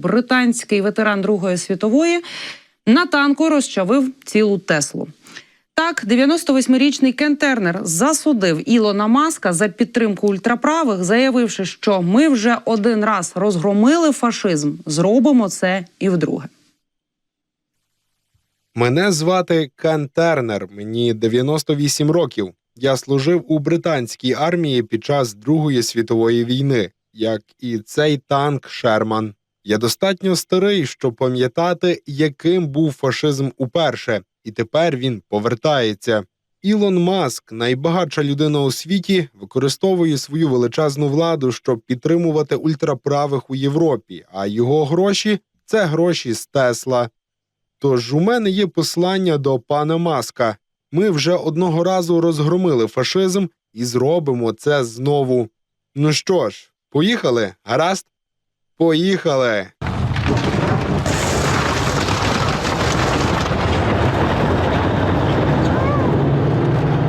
британський ветеран Другої світової, на танку розчавив цілу Теслу. Так, 98-річний Кен Тернер засудив Ілона Маска за підтримку ультраправих, заявивши, що ми вже один раз розгромили фашизм, зробимо це і вдруге. Мене звати Кен Тернер, мені 98 років. Я служив у британській армії під час Другої світової війни, як і цей танк Шерман. Я достатньо старий, щоб пам'ятати, яким був фашизм уперше, і тепер він повертається. Ілон Маск, найбагатша людина у світі, використовує свою величезну владу, щоб підтримувати ультраправих у Європі, а його гроші це гроші з Тесла. Тож у мене є послання до пана Маска. Ми вже одного разу розгромили фашизм і зробимо це знову. Ну що ж, поїхали? Гаразд? Поїхали!